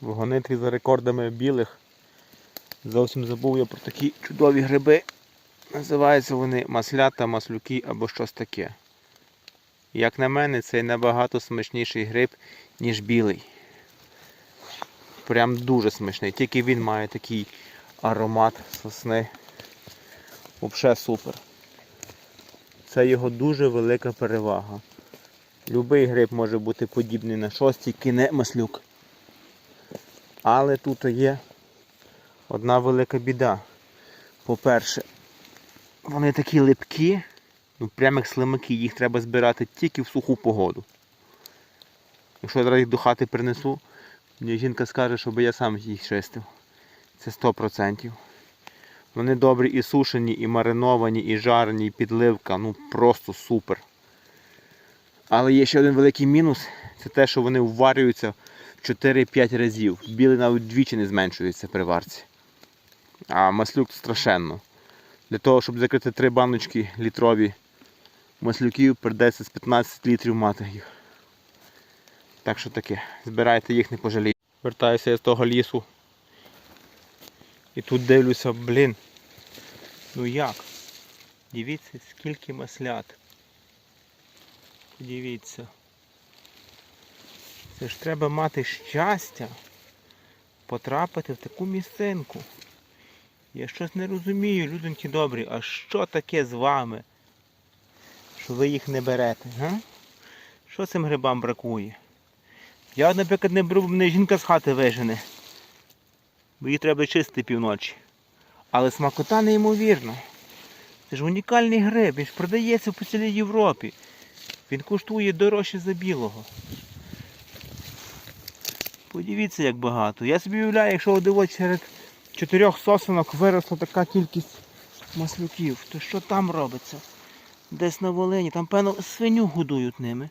в гонитві за рекордами білих. Зовсім забув я про такі чудові гриби. Називаються вони маслята, маслюки або щось таке. Як на мене, це набагато смачніший гриб, ніж білий. Прям дуже смачний. Тільки він має такий аромат сосни. Взагалі супер. Це його дуже велика перевага. Любий гриб може бути подібний на щось, тільки не маслюк. Але тут є одна велика біда. По-перше, вони такі липкі, ну прямо як слимаки, їх треба збирати тільки в суху погоду. Якщо я зараз їх до хати принесу, мені жінка скаже, щоб я сам їх чистив. Це 100%. Вони добрі і сушені, і мариновані, і жарені, і підливка. Ну просто супер. Але є ще один великий мінус, це те, що вони вварюються 4-5 разів. Білий навіть двічі не зменшується при варці. А маслюк страшенно. Для того, щоб закрити три баночки літрові маслюків, придеться з 15 літрів мати їх. Так що таке, збирайте їх, не пожалієте. Вертаюся я з того лісу. І тут дивлюся, блін. Ну як? Дивіться, скільки маслят. Подивіться. Це ж треба мати щастя потрапити в таку місцинку. Я щось не розумію, людоньки добрі, а що таке з вами? Що ви їх не берете, га? Що цим грибам бракує? Я, наприклад, не беру, бо мене жінка з хати вижене. Бо її треба чистити півночі. Але смакота неймовірна. Це ж унікальний гриб, він ж продається по цілій Європі. Він коштує дорожче за білого. Подивіться, як багато. Я собі уявляю, якщо одиво серед чотирьох сосенок виросла така кількість маслюків, то що там робиться? Десь на Волині, там, певно, свиню годують ними.